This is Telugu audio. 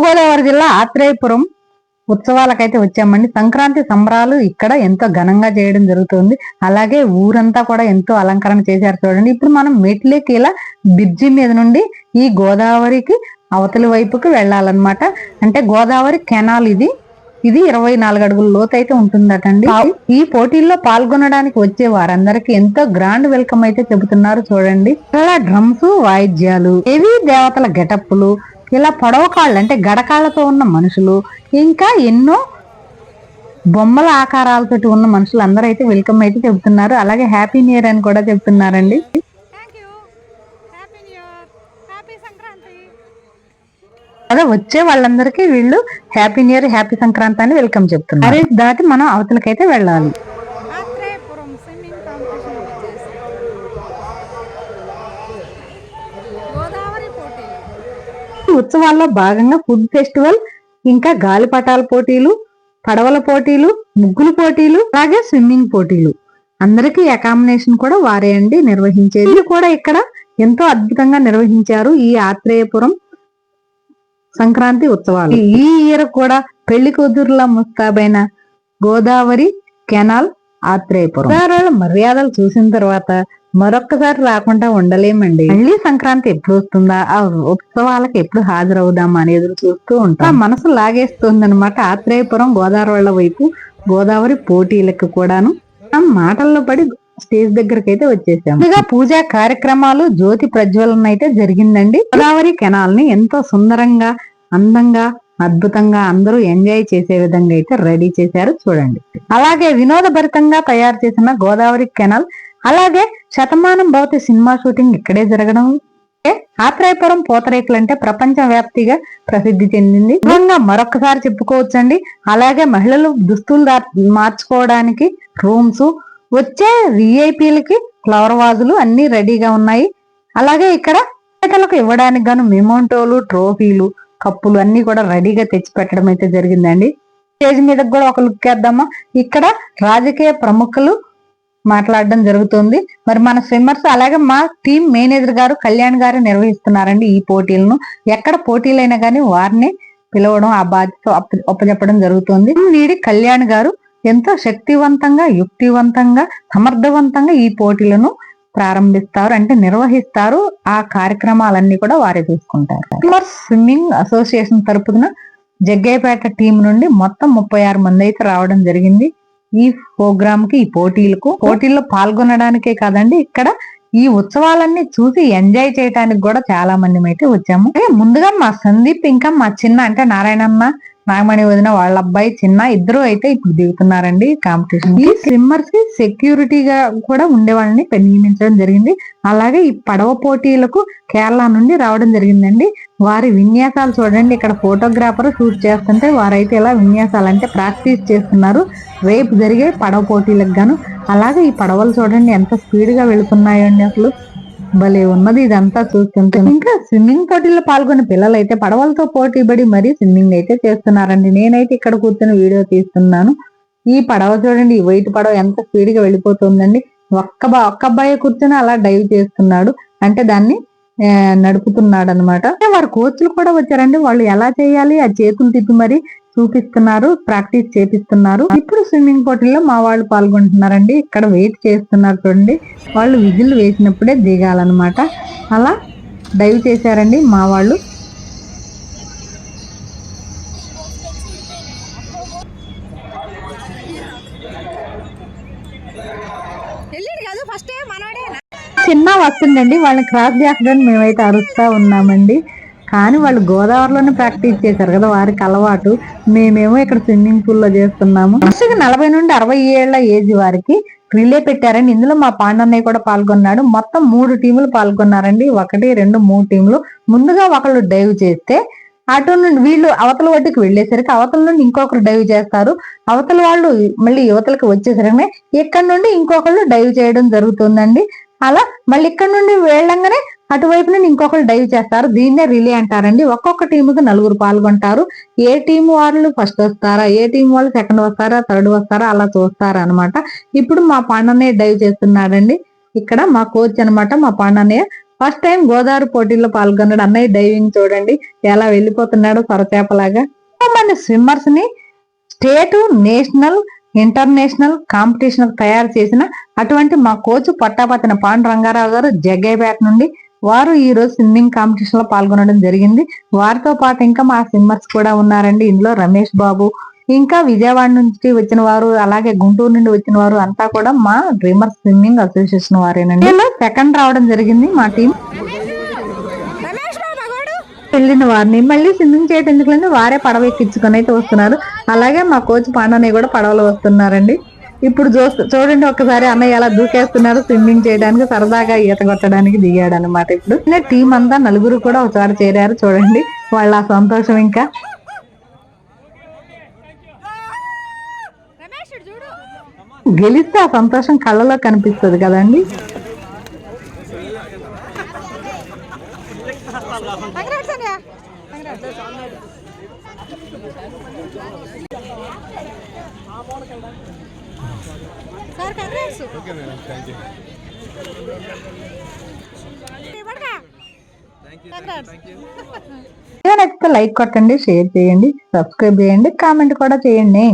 తూర్పుగోదావరి జిల్లా ఆత్రేయపురం ఉత్సవాలకైతే వచ్చామండి. సంక్రాంతి సంబరాలు ఇక్కడ ఎంతో ఘనంగా చేయడం జరుగుతుంది. అలాగే ఊరంతా కూడా ఎంతో అలంకరణ చేశారు చూడండి. ఇప్పుడు మనం మెట్లకి ఇలా బ్రిడ్జి మీద నుండి ఈ గోదావరికి అవతలి వైపుకి వెళ్ళాలన్నమాట. అంటే గోదావరి కెనాల్ ఇది. ఇది ఇరవై నాలుగు అడుగుల లోతు అయితే ఉంటుందటండి. ఈ పోటీల్లో పాల్గొనడానికి వచ్చే వారందరికీ ఎంతో గ్రాండ్ వెల్కమ్ అయితే చెబుతున్నారు చూడండి. చాలా డ్రమ్స్ వాయిద్యాలు ఏవి దేవతల గెటప్పులు ఇలా పొడవ కాళ్ళు అంటే గడకాళ్ళతో ఉన్న మనుషులు ఇంకా ఎన్నో బొమ్మల ఆకారాలతోటి ఉన్న మనుషులు అందరూ అయితే వెల్కమ్ అయితే చెబుతున్నారు. అలాగే హ్యాపీ న్యూ ఇయర్ అని కూడా చెప్తున్నారండి. Thank you happy new year happy Sankranti అదే వచ్చే వాళ్ళందరికీ వీళ్ళు happy new year happy Sankranti అని వెల్కమ్ చెప్తున్నారు. అరే దాటి మనం అవతలకైతే వెళ్ళాలి ఆత్రేయపురం స్విమ్మింగ్ కాంపిటీషన్ వచ్చేసి గోదావరి పోటీలు ఈ ఉత్సవాల్లో భాగంగా ఫుడ్ ఫెస్టివల్ ఇంకా గాలిపటాల పోటీలు పడవల పోటీలు ముగ్గులు పోటీలు అలాగే స్విమ్మింగ్ పోటీలు. అందరికీ అకామిడేషన్ కూడా వారే అండి నిర్వహించేది. కూడా ఇక్కడ ఎంతో అద్భుతంగా నిర్వహించారు ఈ ఆత్రేయపురం సంక్రాంతి ఉత్సవాలు. ఈ ఇయర్ కూడా పెళ్ళి కూతురుల ముస్తాబైన గోదావరి కెనాల్ ఆత్రేయపురం. మర్యాదలు చూసిన తర్వాత మరొక్కసారి రాకుండా ఉండలేమండి. మళ్ళీ సంక్రాంతి ఎప్పుడు వస్తుందా? ఆ ఉత్సవాలకు ఎప్పుడు హాజరవుదామా అని ఎదురు చూస్తూ ఉంటాం. మనసు లాగేస్తుంది అనమాట ఆత్రేయపురం గోదావరి వైపు గోదావరి పోటీలకు కూడాను. మాటల్లో పడి స్టేజ్ దగ్గరకు అయితే వచ్చేసాం. ముందుగా పూజా కార్యక్రమాలు జ్యోతి ప్రజ్వలన అయితే జరిగిందండి. గోదావరి కెనాల్ని ఎంతో సుందరంగా అందంగా అద్భుతంగా అందరూ ఎంజాయ్ చేసే విధంగా అయితే రెడీ చేశారు చూడండి. అలాగే వినోదభరితంగా తయారు చేసిన గోదావరి కెనాల్ అలాగే శతమానం భవతి సినిమా షూటింగ్ ఇక్కడే జరగడం. ఆత్రేయపురం పూతరేకులు అంటే ప్రపంచ వ్యాప్తిగా ప్రసిద్ధి చెందింది. నిజంగా మరొకసారి చెప్పుకోవచ్చండి. అలాగే మహిళలు దుస్తులు దా- మార్చుకోవడానికి రూమ్స్ వచ్చే విఐపీలకి ఫ్లవర్ వాజులు అన్ని రెడీగా ఉన్నాయి. అలాగే ఇక్కడ పేదలకు ఇవ్వడానికి గాను మెమోంటోలు ట్రోఫీలు కప్పులు అన్ని కూడా రెడీగా తెచ్చి పెట్టడం అయితే జరిగిందండి. స్టేజ్ మీద కూడా ఒక లుక్ వేద్దామా? ఇక్కడ రాజకీయ ప్రముఖులు మాట్లాడడం జరుగుతుంది. మరి మన స్విమ్మర్స్ అలాగే మా టీం మేనేజర్ గారు కళ్యాణ్ గారు నిర్వహిస్తున్నారండి ఈ పోటీలను. ఎక్కడ పోటీలైనా కానీ వారిని పిలవడం ఆ బాధ్యత ఒప్పజెప్పడం అప్పచెప్పడం జరుగుతుంది. వీడి కళ్యాణ్ గారు ఎంతో శక్తివంతంగా యుక్తివంతంగా సమర్థవంతంగా ఈ పోటీలను ప్రారంభిస్తారు అంటే నిర్వహిస్తారు. ఆ కార్యక్రమాలన్నీ కూడా వారే తీసుకుంటారు స్విమ్మర్స్ స్విమ్మింగ్ అసోసియేషన్ తరపున జగ్గయ్యపేట టీం నుండి మొత్తం ముప్పై ఆరు మంది అయితే రావడం జరిగింది. ఈ ప్రోగ్రామ్కి ఈ పోటీలకు పోటీల్లో పాల్గొనడానికే కాదండి ఇక్కడ ఈ ఉత్సవాలన్నీ చూసి ఎంజాయ్ చేయడానికి కూడా చాలా మంది అయితే వచ్చాము ముందుగా మా సందీప్ ఇంకా మా చిన్న అంటే నారాయణమ్మ నాగమణి వదిన వాళ్ళ అబ్బాయి చిన్న ఇద్దరు అయితే ఇప్పుడు దిగుతున్నారండి కాంపిటీషన్ ఈ స్విమ్మర్స్కి సెక్యూరిటీగా కూడా ఉండే వాళ్ళని నియమించడం జరిగింది. అలాగే ఈ పడవ పోటీలకు కేరళ నుండి రావడం జరిగిందండి. వారి విన్యాసాలు చూడండి. ఇక్కడ ఫోటోగ్రాఫర్ షూట్ చేస్తుంటే వారైతే ఇలా విన్యాసాలు అంటే ప్రాక్టీస్ చేస్తున్నారు. రేపు జరిగే పడవ పోటీలకు గాను. అలాగే ఈ పడవలు చూడండి ఎంత స్పీడ్గా వెళుతున్నాయండి అసలు. భలే ఉన్నది ఇదంతా చూస్తుంటే ఇంకా స్విమ్మింగ్ పోటీలో పాల్గొన్న పిల్లలు అయితే పడవలతో పోటీ పడి మరీ స్విమ్మింగ్ అయితే చేస్తున్నారండి. నేనైతే ఇక్కడ కూర్చొని వీడియో తీస్తున్నాను. ఈ పడవ చూడండి ఈ వైట్ పడవ ఎంత స్పీడ్గా వెళ్ళిపోతుందండి. ఒక్క ఒక్క అబ్బాయి కూర్చొని అలా డైవ్ చేస్తున్నాడు. అంటే దాన్ని నడుపుతున్నాడు అనమాట వారి కోచ్లు కూడా వచ్చారండి. వాళ్ళు ఎలా చేయాలి? ఆ చేతులు తిప్పి మరి చూపిస్తున్నారు. ప్రాక్టీస్ చేపిస్తున్నారు. ఇప్పుడు స్విమ్మింగ్ పోటీల్లో మా వాళ్ళు పాల్గొంటున్నారండి. ఇక్కడ వెయిట్ చేస్తున్నారు చూడండి. వాళ్ళు విజిల్ వేసినప్పుడే దిగాలన్నమాట. అలా డైవ్ చేశారండి మా వాళ్ళు. చిన్న వస్తుందండి. వాళ్ళని క్రాస్ చేస్తుందని మేమైతే అరుస్తూ ఉన్నామండి. కానీ వాళ్ళు గోదావరిలోనే ప్రాక్టీస్ చేశారు కదా వారికి అలవాటు. మేమేమో ఇక్కడ స్విమ్మింగ్ పూల్లో చేస్తున్నాము. ఫస్ట్ నలభై నుండి అరవై ఏళ్ళ ఏజ్ వారికి రిలే పెట్టారండి. ఇందులో మా పాండన్నయ్య కూడా పాల్గొన్నాడు. మొత్తం మూడు టీములు పాల్గొన్నారండి. ఒకటి రెండు మూడు టీములు. ముందుగా ఒకళ్ళు డైవ్ చేస్తే అటు నుండి వీళ్ళు అవతల ఒడ్డుకి వెళ్ళేసరికి అవతల నుండి ఇంకొకరు డైవ్ చేస్తారు. అవతల వాళ్ళు మళ్ళీ యువతలకు వచ్చేసరికి ఇక్కడ నుండి ఇంకొకళ్ళు డైవ్ చేయడం జరుగుతుందండి. అలా మళ్ళీ ఇక్కడ నుండి వెళ్ళంగానే అటువైపు నుండి ఇంకొకరు డైవ్ చేస్తారు. దీన్నే రిలే అంటారండి. ఒక్కొక్క టీముకి నలుగురు పాల్గొంటారు. ఏ టీం వాళ్ళు ఫస్ట్ వస్తారా? ఏ టీం వాళ్ళు సెకండ్ వస్తారా? థర్డ్ వస్తారా? అలా చూస్తారా ఇప్పుడు మా పాండనే డైవ్ చేస్తున్నాడండి. ఇక్కడ మా కోచ్ అనమాట మా పాండనే ఫస్ట్ టైం గోదావరి పోటీల్లో పాల్గొన్నాడు. అన్నయ్య డైవింగ్ చూడండి. ఎలా వెళ్ళిపోతున్నాడో సొరచేపలాగా. మన స్విమ్మర్స్ని స్టేట్ నేషనల్ ఇంటర్నేషనల్ కాంపిటీషన్ తయారు చేసిన అటువంటి మా కోచ్ పట్టాపతిన పాండు రంగారావు గారు జగ్గయ్యపేట నుండి వారు ఈ రోజు స్విమ్మింగ్ కాంపిటీషన్లో పాల్గొనడం జరిగింది. వారితో పాటు ఇంకా మా స్విమ్మర్స్ కూడా ఉన్నారండి. ఇందులో రమేష్ బాబు ఇంకా విజయవాడ నుంచి వచ్చిన వారు అలాగే గుంటూరు నుండి వచ్చిన వారు అంతా కూడా మా డ్రీమర్ స్విమ్మింగ్ అసోసియేషన్ వారేనండి. సెకండ్ రావడం జరిగింది మా టీం. వెళ్ళిన వారిని. మళ్ళీ స్విమ్మింగ్ చేయటం ఎందుకులేండి వారే పడవ ఎక్కించుకొని అయితే వస్తున్నారు. అలాగే మా కోచ్ పాండని కూడా పడవలో వస్తున్నారండి. ఇప్పుడు చూస్తూ చూడండి ఒకసారి అన్నయ్య ఎలా దూకేస్తున్నారు. స్విమ్మింగ్ చేయడానికి సరదాగా ఈత కొట్టడానికి దిగాడు అనమాట ఇప్పుడు టీం అంతా నలుగురు కూడా ఒకసారి చేరారు చూడండి. వాళ్ళ ఆ సంతోషం ఇంకా. గెలిస్తే ఆ సంతోషం కళ్ళలో కనిపిస్తుంది కదండి. కంగ్రాట్స్ సార్ కంగ్రాట్స్ వీడియో నచ్చితే లైక్ కొట్టండి షేర్ చేయండి సబ్స్క్రైబ్ చేయండి కామెంట్ కూడా చేయండి.